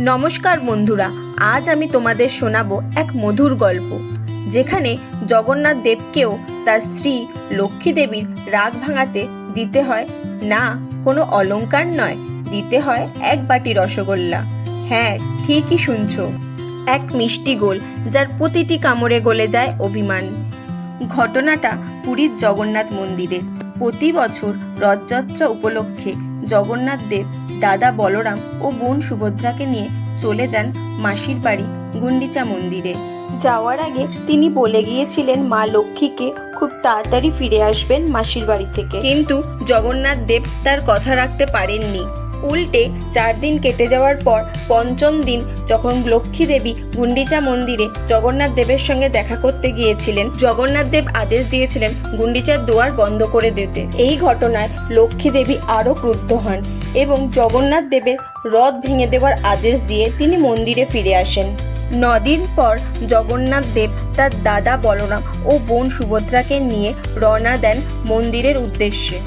নমস্কার বন্ধুরা, আজ আমি তোমাদের শোনাবো এক মধুর গল্প, যেখানে জগন্নাথ দেবকেও তার স্ত্রী লক্ষ্মী দেবীর রাগ ভাঙাতে দিতে হয়, না, কোনো অলংকার নয়, দিতে হয় এক বাটি রসগোল্লা। হ্যাঁ ঠিকই শুনছো, এক মিষ্টি গোল যার প্রতিটি কামড়ে গলে যায় অভিমান। ঘটনাটা পুরীর জগন্নাথ মন্দিরে প্রতি বছর রথযাত্রা উপলক্ষে জগন্নাথ দেব দাদা বলরাম ও বোন সুভদ্রাকে নিয়ে চলে যান মাসির বাড়ি গুন্ডিচা মন্দিরে। যাওয়ার আগে তিনি বলে গিয়েছিলেন মা লক্ষ্মীকে খুব তাড়াতাড়ি ফিরে আসবেন মাসির বাড়ি থেকে। কিন্তু জগন্নাথ দেব তার কথা রাখতে পারেননি। উল্টে চার দিন কেটে যাওয়ার পর পঞ্চম দিন যখন লক্ষ্মী দেবী গুন্ডিচা মন্দিরে জগন্নাথ দেবের সঙ্গে দেখা করতে গিয়েছিলেন, জগন্নাথ দেব আদেশ দিয়েছিলেন গুন্ডিচার দুয়ার বন্ধ করে দিতে। এই ঘটনায় লক্ষ্মী দেবী আরও ক্রুদ্ধ হন। এবং জগন্নাথ দেবের রথ ভেঙে দেওয়ার আদেশ দিয়ে তিনি মন্দিরে ফিরে আসেন। নদিন পর জগন্নাথ দেব তার দাদা বলরাম ও বোন সুভদ্রাকে নিয়ে রওনা দেন মন্দিরের উদ্দেশ্যে।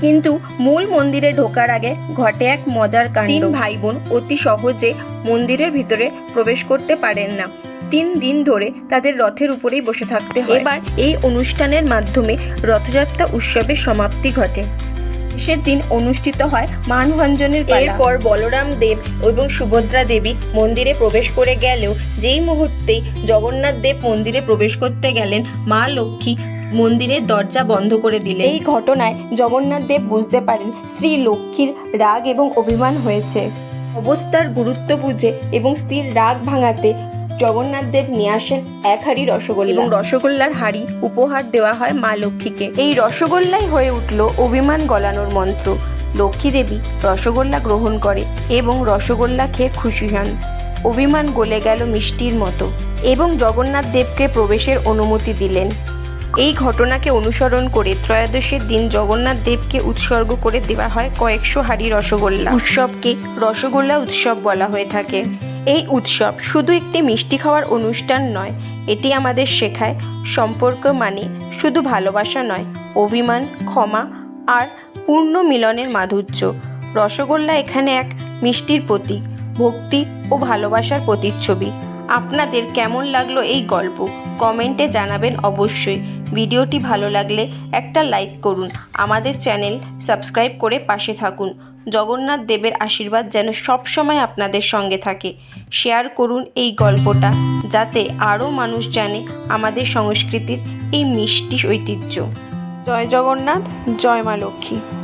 কিন্তু মূল মন্দিরে ঢোকার আগে ঘটে এক মজার কাণ্ড। তিন ভাই বোন অতি সহজে মন্দিরের ভিতরে প্রবেশ করতে পারেন না। তিন দিন ধরে তাদের রথের উপরেই বসে থাকতে হয়। এবার এই অনুষ্ঠানের মাধ্যমে রথযাত্রা উৎসবের সমাপ্তি ঘটে। শেষের দিন অনুষ্ঠিত হয় মানভঞ্জনের এরপর বলরাম দেব এবং সুভদ্রা দেবী মন্দিরে প্রবেশ করে গেলেও যেই মুহূর্তেই জগন্নাথ দেব মন্দিরে প্রবেশ করতে গেলেন মা লক্ষ্মী মন্দিরের দরজা বন্ধ করে দিলেন। এই ঘটনায় জগন্নাথ দেব বুঝতে পারেন শ্রী লক্ষ্মীর রাগ এবং অভিমান হয়েছে। অবস্থার গুরুত্ব বুঝে এবং স্ত্রীর রাগ ভাঙাতে জগন্নাথ দেব নিয়ে আসেন এক হাড়ি রসগোল্লা। এবং রসগোল্লার হাড়ি উপহার দেওয়া হয় মা লক্ষ্মীকে। এই রসগোল্লাই হয়ে উঠল অভিমান গলানোর মন্ত্র। লক্ষ্মী দেবী রসগোল্লা গ্রহণ করে এবং রসগোল্লা খেয়ে খুশি হন। অভিমান গলে গেল মিষ্টির মতো এবং জগন্নাথ দেবকে প্রবেশের অনুমতি দিলেন। এই ঘটনাকে অনুসরণ করে ত্রয়োদশের দিন জগন্নাথ দেবকে উৎসর্গ করে দেওয়া হয় কয়েকশো হাড়ি রসগোল্লা। উৎসবকে রসগোল্লা উৎসব বলা হয়ে থাকে। এই উৎসব শুধু একটি মিষ্টি খাওয়ার অনুষ্ঠান নয়, এটি আমাদের শেখায় সম্পর্ক মানে শুধু ভালোবাসা নয়, অভিমান, ক্ষমা আর পূর্ণ মিলনের মাধুর্য। রসগোল্লা এখানে এক মিষ্টির প্রতীক, ভক্তি ও ভালোবাসার প্রতিচ্ছবি। আপনাদের কেমন লাগল এই গল্প? কমেন্টে জানাবেন অবশ্যই। ভিডিওটি ভালো লাগলে একটা লাইক করুন। আমাদের চ্যানেল সাবস্ক্রাইব করে পাশে থাকুন। জগন্নাথ দেবের আশীর্বাদ যেন সবসময় আপনাদের সঙ্গে থাকে। শেয়ার করুন এই গল্পটা যাতে আরও মানুষ জানে আমাদের সংস্কৃতির এই মিষ্টি ঐতিহ্য। জয় জগন্নাথ, জয় মা লক্ষ্মী।